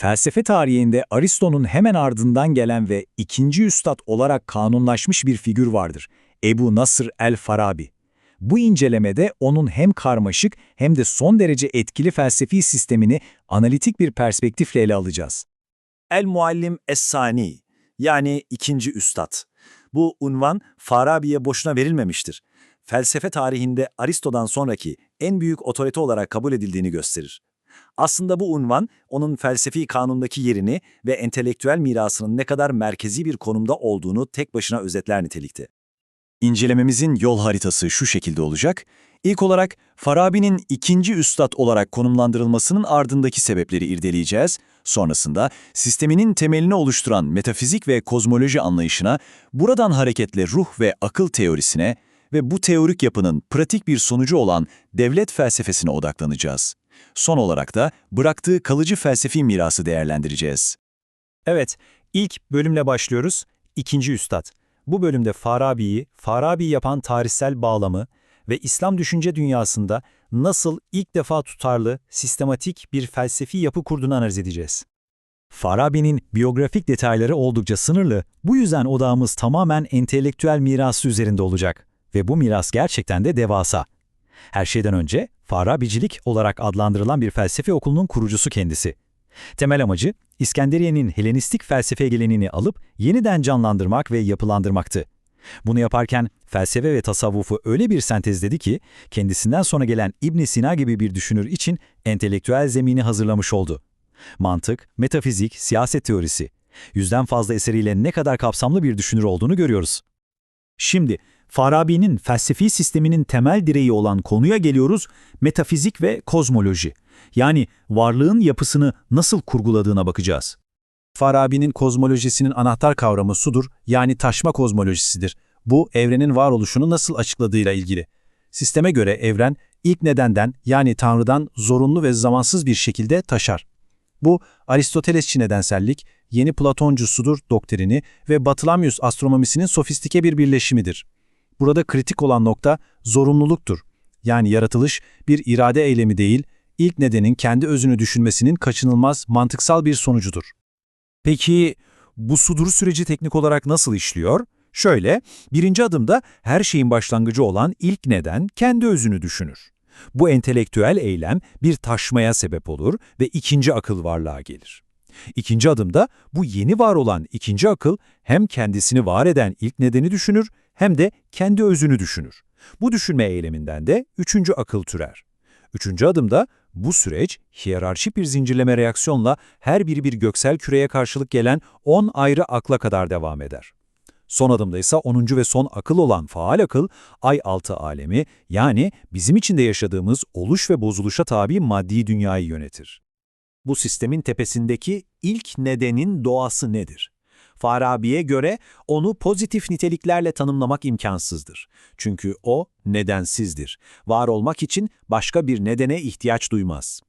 Felsefe tarihinde Aristo'nun hemen ardından gelen ve ikinci üstad olarak kanunlaşmış bir figür vardır. Ebu Nasr el-Farabi. Bu incelemede onun hem karmaşık hem de son derece etkili felsefi sistemini analitik bir perspektifle ele alacağız. El-Muallim Es-Sani yani ikinci üstad. Bu unvan Farabi'ye boşuna verilmemiştir. Felsefe tarihinde Aristo'dan sonraki en büyük otorite olarak kabul edildiğini gösterir. Aslında bu unvan onun felsefi kanundaki yerini ve entelektüel mirasının ne kadar merkezi bir konumda olduğunu tek başına özetler nitelikte. İncelememizin yol haritası şu şekilde olacak. İlk olarak Farabi'nin ikinci üstad olarak konumlandırılmasının ardındaki sebepleri irdeleyeceğiz. Sonrasında sisteminin temelini oluşturan metafizik ve kozmoloji anlayışına, buradan hareketle ruh ve akıl teorisine ve bu teorik yapının pratik bir sonucu olan devlet felsefesine odaklanacağız. Son olarak da bıraktığı kalıcı felsefi mirası değerlendireceğiz. Evet, ilk bölümle başlıyoruz. İkinci Üstad. Bu bölümde Farabi'yi, Farabi yapan tarihsel bağlamı ve İslam düşünce dünyasında nasıl ilk defa tutarlı, sistematik bir felsefi yapı kurduğunu analiz edeceğiz. Farabi'nin biyografik detayları oldukça sınırlı, bu yüzden odağımız tamamen entelektüel mirası üzerinde olacak. Ve bu miras gerçekten de devasa. Her şeyden önce Farabicilik olarak adlandırılan bir felsefe okulunun kurucusu kendisi. Temel amacı, İskenderiye'nin Helenistik felsefe geleneğini alıp yeniden canlandırmak ve yapılandırmaktı. Bunu yaparken felsefe ve tasavvufu öyle bir sentezledi ki, kendisinden sonra gelen ibn Sina gibi bir düşünür için entelektüel zemini hazırlamış oldu. Mantık, metafizik, siyaset teorisi. Yüzden fazla eseriyle ne kadar kapsamlı bir düşünür olduğunu görüyoruz. Şimdi, Farabi'nin felsefi sisteminin temel direği olan konuya geliyoruz, metafizik ve kozmoloji. Yani varlığın yapısını nasıl kurguladığına bakacağız. Farabi'nin kozmolojisinin anahtar kavramı sudur, yani taşma kozmolojisidir. Bu, evrenin varoluşunu nasıl açıkladığıyla ilgili. Sisteme göre evren, ilk nedenden yani Tanrı'dan zorunlu ve zamansız bir şekilde taşar. Bu, Aristotelesçi nedensellik, yeni Platoncu sudur doktrini ve Batılamius astronomisinin sofistike bir birleşimidir. Burada kritik olan nokta zorunluluktur. Yani yaratılış bir irade eylemi değil, ilk nedenin kendi özünü düşünmesinin kaçınılmaz mantıksal bir sonucudur. Peki bu sudur süreci teknik olarak nasıl işliyor? Şöyle, birinci adımda her şeyin başlangıcı olan ilk neden kendi özünü düşünür. Bu entelektüel eylem bir taşmaya sebep olur ve ikinci akıl varlığa gelir. İkinci adımda bu yeni var olan ikinci akıl hem kendisini var eden ilk nedeni düşünür hem de kendi özünü düşünür. Bu düşünme eyleminden de üçüncü akıl türer. Üçüncü adımda bu süreç hiyerarşik bir zincirleme reaksiyonla her biri bir göksel küreye karşılık gelen 10 ayrı akla kadar devam eder. Son adımda ise 10. ve son akıl olan faal akıl, ay altı alemi yani bizim içinde yaşadığımız oluş ve bozuluşa tabi maddi dünyayı yönetir. Bu sistemin tepesindeki ilk nedenin doğası nedir? Farabi'ye göre onu pozitif niteliklerle tanımlamak imkansızdır. Çünkü o nedensizdir. Var olmak için başka bir nedene ihtiyaç duymaz.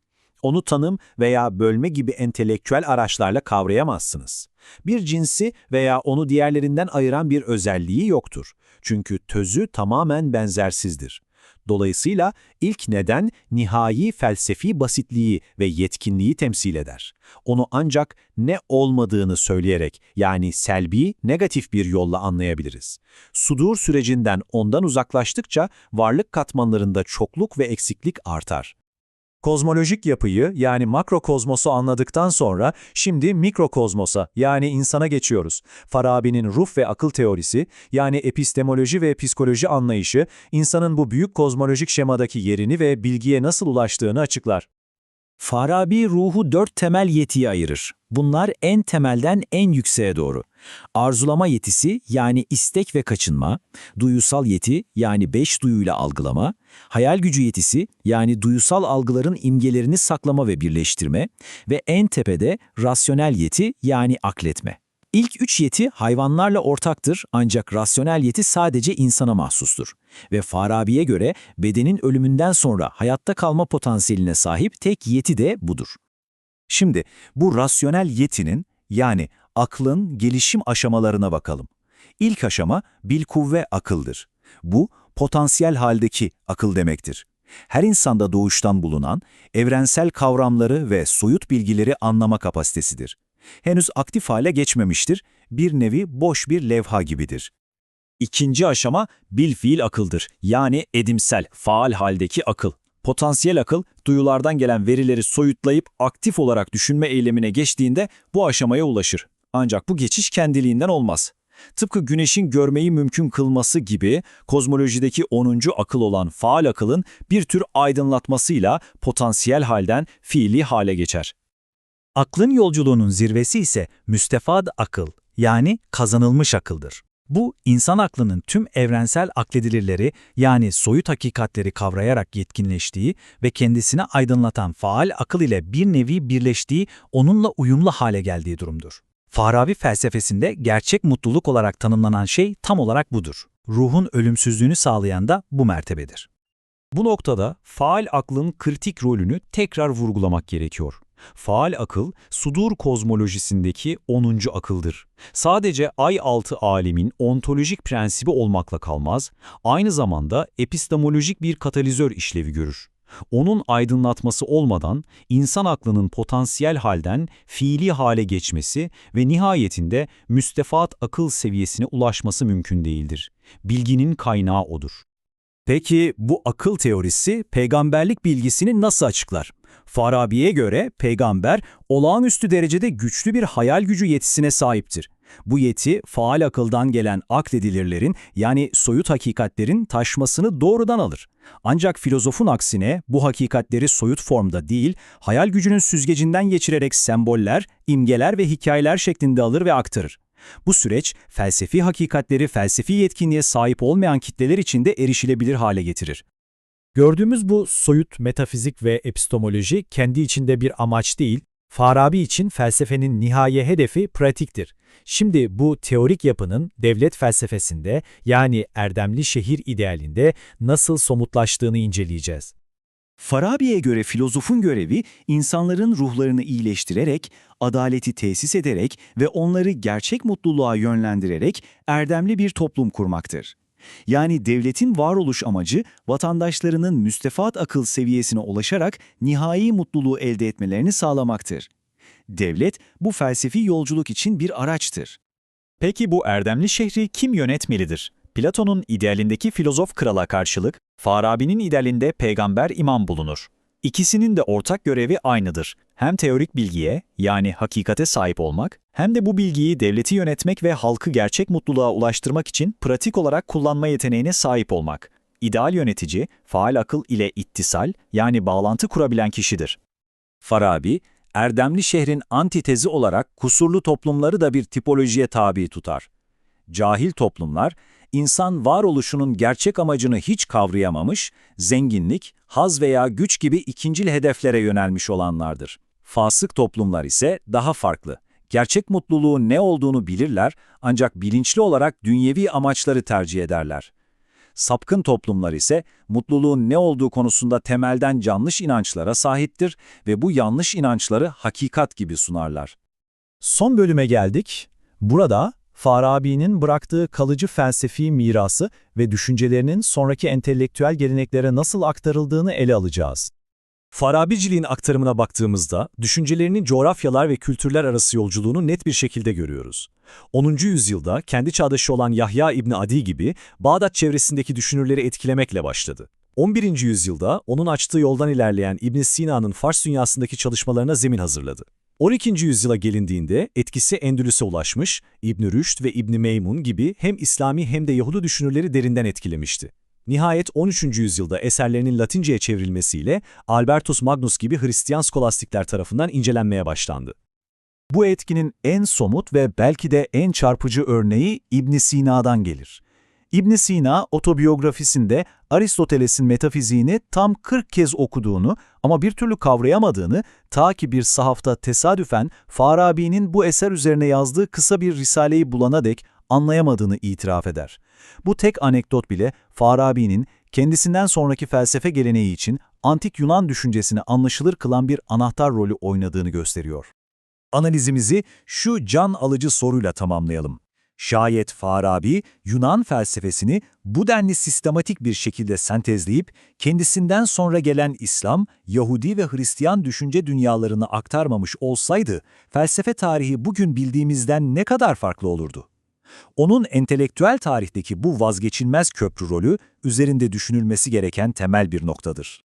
Onu tanım veya bölme gibi entelektüel araçlarla kavrayamazsınız. Bir cinsi veya onu diğerlerinden ayıran bir özelliği yoktur. Çünkü tözü tamamen benzersizdir. Dolayısıyla ilk neden nihai felsefi basitliği ve yetkinliği temsil eder. Onu ancak ne olmadığını söyleyerek yani selbi, negatif bir yolla anlayabiliriz. Sudur sürecinden ondan uzaklaştıkça varlık katmanlarında çokluk ve eksiklik artar. Kozmolojik yapıyı yani makrokozmosu anladıktan sonra şimdi mikrokozmosa yani insana geçiyoruz. Farabi'nin ruh ve akıl teorisi yani epistemoloji ve psikoloji anlayışı insanın bu büyük kozmolojik şemadaki yerini ve bilgiye nasıl ulaştığını açıklar. Farabi ruhu dört temel yetiye ayırır. Bunlar en temelden en yükseğe doğru. Arzulama yetisi yani istek ve kaçınma, duyusal yeti yani beş duyuyla algılama, hayal gücü yetisi yani duyusal algıların imgelerini saklama ve birleştirme ve en tepede rasyonel yeti yani akletme. İlk üç yeti hayvanlarla ortaktır ancak rasyonel yeti sadece insana mahsustur. Ve Farabi'ye göre bedenin ölümünden sonra hayatta kalma potansiyeline sahip tek yeti de budur. Şimdi bu rasyonel yetinin yani aklın gelişim aşamalarına bakalım. İlk aşama bilkuvve akıldır. Bu potansiyel haldeki akıl demektir. Her insanda doğuştan bulunan evrensel kavramları ve soyut bilgileri anlama kapasitesidir. Henüz aktif hale geçmemiştir, bir nevi boş bir levha gibidir. İkinci aşama bil-fiil akıldır. Yani edimsel, faal haldeki akıl. Potansiyel akıl, duyulardan gelen verileri soyutlayıp aktif olarak düşünme eylemine geçtiğinde bu aşamaya ulaşır. Ancak bu geçiş kendiliğinden olmaz. Tıpkı güneşin görmeyi mümkün kılması gibi kozmolojideki 10. akıl olan faal akılın bir tür aydınlatmasıyla potansiyel halden fiili hale geçer. Aklın yolculuğunun zirvesi ise müstefad akıl, yani kazanılmış akıldır. Bu, insan aklının tüm evrensel akledilirleri yani soyut hakikatleri kavrayarak yetkinleştiği ve kendisini aydınlatan faal akıl ile bir nevi birleştiği, onunla uyumlu hale geldiği durumdur. Farabi felsefesinde gerçek mutluluk olarak tanımlanan şey tam olarak budur. Ruhun ölümsüzlüğünü sağlayan da bu mertebedir. Bu noktada faal aklın kritik rolünü tekrar vurgulamak gerekiyor. Faal akıl, sudur kozmolojisindeki 10. akıldır. Sadece ay altı alemin ontolojik prensibi olmakla kalmaz, aynı zamanda epistemolojik bir katalizör işlevi görür. Onun aydınlatması olmadan insan aklının potansiyel halden fiili hale geçmesi ve nihayetinde müstefat akıl seviyesine ulaşması mümkün değildir. Bilginin kaynağı odur. Peki bu akıl teorisi peygamberlik bilgisini nasıl açıklar? Farabi'ye göre peygamber olağanüstü derecede güçlü bir hayal gücü yetisine sahiptir. Bu yeti faal akıldan gelen akledilirlerin yani soyut hakikatlerin taşmasını doğrudan alır. Ancak filozofun aksine bu hakikatleri soyut formda değil, hayal gücünün süzgecinden geçirerek semboller, imgeler ve hikayeler şeklinde alır ve aktarır. Bu süreç felsefi hakikatleri felsefi yetkinliğe sahip olmayan kitleler için de erişilebilir hale getirir. Gördüğümüz bu soyut metafizik ve epistemoloji kendi içinde bir amaç değil, Farabi için felsefenin nihaye hedefi pratiktir. Şimdi bu teorik yapının devlet felsefesinde yani erdemli şehir idealinde nasıl somutlaştığını inceleyeceğiz. Farabi'ye göre filozofun görevi insanların ruhlarını iyileştirerek, adaleti tesis ederek ve onları gerçek mutluluğa yönlendirerek erdemli bir toplum kurmaktır. Yani devletin varoluş amacı vatandaşlarının müstefat akıl seviyesine ulaşarak nihai mutluluğu elde etmelerini sağlamaktır. Devlet bu felsefi yolculuk için bir araçtır. Peki bu erdemli şehri kim yönetmelidir? Platon'un idealindeki filozof krala karşılık, Farabi'nin idealinde peygamber imam bulunur. İkisinin de ortak görevi aynıdır. Hem teorik bilgiye, yani hakikate sahip olmak, hem de bu bilgiyi devleti yönetmek ve halkı gerçek mutluluğa ulaştırmak için pratik olarak kullanma yeteneğine sahip olmak. İdeal yönetici, faal akıl ile ittisal, yani bağlantı kurabilen kişidir. Farabi, erdemli şehrin antitezi olarak kusurlu toplumları da bir tipolojiye tabi tutar. Cahil toplumlar, insan varoluşunun gerçek amacını hiç kavrayamamış, zenginlik, haz veya güç gibi ikincil hedeflere yönelmiş olanlardır. Fasık toplumlar ise daha farklı. Gerçek mutluluğun ne olduğunu bilirler ancak bilinçli olarak dünyevi amaçları tercih ederler. Sapkın toplumlar ise mutluluğun ne olduğu konusunda temelden yanlış inançlara sahiptir ve bu yanlış inançları hakikat gibi sunarlar. Son bölüme geldik. Burada Farabi'nin bıraktığı kalıcı felsefi mirası ve düşüncelerinin sonraki entelektüel geleneklere nasıl aktarıldığını ele alacağız. Farabiciliğin aktarımına baktığımızda, düşüncelerinin coğrafyalar ve kültürler arası yolculuğunu net bir şekilde görüyoruz. 10. yüzyılda kendi çağdaşı olan Yahya İbni Adi gibi Bağdat çevresindeki düşünürleri etkilemekle başladı. 11. yüzyılda onun açtığı yoldan ilerleyen İbn Sina'nın Fars dünyasındaki çalışmalarına zemin hazırladı. 12. yüzyıla gelindiğinde etkisi Endülüs'e ulaşmış, İbn Rüşd ve İbn Meymun gibi hem İslami hem de Yahudi düşünürleri derinden etkilemişti. Nihayet 13. yüzyılda eserlerinin Latince'ye çevrilmesiyle Albertus Magnus gibi Hristiyan skolastikler tarafından incelenmeye başlandı. Bu etkinin en somut ve belki de en çarpıcı örneği İbn Sina'dan gelir. İbn Sina otobiyografisinde Aristoteles'in metafiziğini tam 40 kez okuduğunu ama bir türlü kavrayamadığını ta ki bir sahafta tesadüfen Farabi'nin bu eser üzerine yazdığı kısa bir risaleyi bulana dek anlayamadığını itiraf eder. Bu tek anekdot bile Farabi'nin kendisinden sonraki felsefe geleneği için antik Yunan düşüncesini anlaşılır kılan bir anahtar rolü oynadığını gösteriyor. Analizimizi şu can alıcı soruyla tamamlayalım. Şayet Farabi, Yunan felsefesini bu denli sistematik bir şekilde sentezleyip, kendisinden sonra gelen İslam, Yahudi ve Hristiyan düşünce dünyalarını aktarmamış olsaydı, felsefe tarihi bugün bildiğimizden ne kadar farklı olurdu? Onun entelektüel tarihteki bu vazgeçilmez köprü rolü, üzerinde düşünülmesi gereken temel bir noktadır.